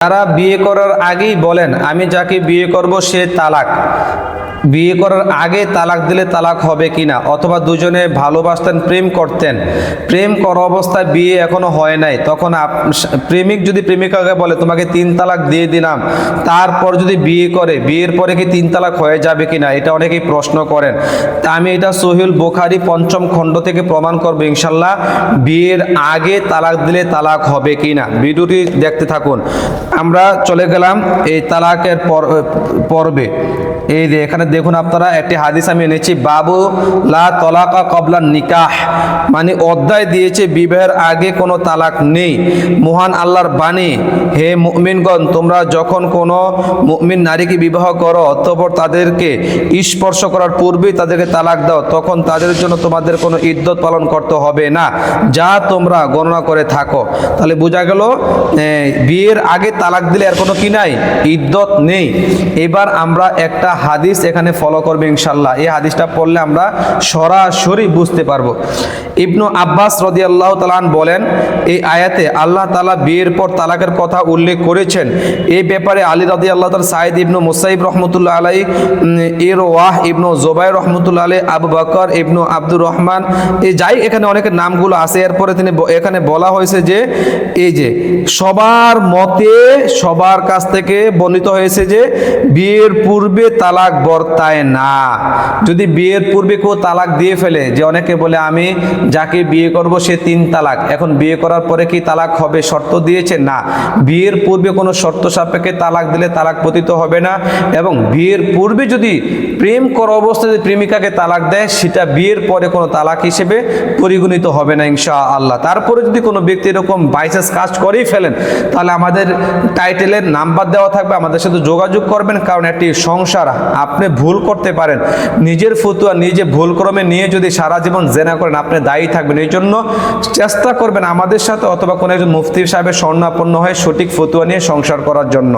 তারা বিয়ে করার আগেই বলেন আমি যাকে বিয়ে করব সে তালাক। বিয়ে করার আগে তালাক দিলে তালাক হবে কিনা অথবা দুজনে ভালোবাসতেন, প্রেম করতেন। প্রেম করা অবস্থায় বিয়ে এখনও হয় নাই। তখন প্রেমিক যদি প্রেমিকাকে বলে, তোমাকে তিন তালাক দিয়ে দিলাম, তারপর যদি বিয়ে করে, বিয়ের পরে কি তিন তালাক হয়ে যাবে কিনা এটা অনেকেই প্রশ্ন করেন। তা আমি এটা সোহেল বোখারি পঞ্চম খণ্ড থেকে প্রমাণ করব ইনশাল্লাহ, বিয়ের আগে তালাক দিলে তালাক হবে কিনা ভিডিওটি দেখতে থাকুন। আমরা চলে গেলাম এই তালাকের পর্বে। এই যে এখানে দেখুন আপনারা, একটি হাদিস আমি এনেছি, বাবু লা তলাকা কবলা নিকাহ মানে অধ্যায় দিয়েছে, বিবাহের আগে কোনো তালাক নেই। মহান আল্লাহর বাণী, হে মুমিনগণ, তোমরা যখন কোনো মুমিন নারীকে বিবাহ করো, অতঃপর তাদেরকে স্পর্শ করার পূর্বেই তাদেরকে তালাক দাও, তখন তাদের জন্য তোমাদের কোনো ইদ্যত পালন করতে হবে না। যা তোমরা গণনা করে থাকো। তাহলে বোঝা গেল বিয়ের আগে তালাক দিলে আর কোনো কি নাই? ইদ্যত নেই। এবার আমরা একটা হাদিস এখানে ফলো করবে ইনশাল্লাহ এই হাদিসটা পড়লে আমরা সরাসরি বুঝতে পারব। ইবনু আব্বাস রদি আল্লাহ তালান বলেন, এই আয়াতে আল্লাহ তালা বিয়ের পর তালাকের কথা উল্লেখ করেছেন। এই ব্যাপারে আলী রদি আল্লাহ তাল সাইদ ইবনু মুসাইব রহমতুল্লাহ আলাই এর ওয়াহ ইবনু জোবাই রহমতুল্লাহ আলাই আবু বকর ইবনু আব্দুর রহমান, এই যাই এখানে অনেকের নামগুলো আছে, এরপরে তিনি এখানে বলা হয়েছে যে, এই যে সবার মতে সবার কাছ থেকে বর্ণিত হয়েছে যে, বিয়ের পূর্বে তালাক বর্তায় না? যদি বিয়ের পূর্বে কেউ তালাক দিয়ে ফেলে, যে অনেকে বলে, আমি যাকে বিয়ে করব, সে তিন তালাক। এখন বিয়ে করার পরে কি তালাক হবে? শর্ত দিয়েছে? না। বিয়ের পূর্বে কোনো শর্ত সাপেক্ষে তালাক দিলে তালাক পতিত হবে না এবং বিয়ের পূর্বে যদি প্রেম করা অবস্থায় যদি প্রেমিকাকে তালাক দেয়, সেটা বিয়ের পরে কোনো তালাক হিসেবে পরিগণিত হবে না ইনশা আল্লাহ তারপরে যদি কোনো ব্যক্তি এরকম বাইচান্স কাজ করেই ফেলেন, তাহলে আমাদের টাইটেলের নাম্বার দেওয়া থাকবে। আমাদের সাথে যোগাযোগ করবেন, কারণ একটি সংসার, আপনি ভুল করতে পারেন। নিজের ফতুয়া নিজে ভুলক্রমে নিয়ে যদি সারা জীবন জেনা করেন, আপনি দায়ী থাকবেন। এই জন্য চেষ্টা করবেন আমাদের সাথে অথবা কোনো একজন মুফতি সাহেবের স্বর্ণাপন্ন হয়ে সঠিক ফতুয়া নিয়ে সংসার করার জন্য।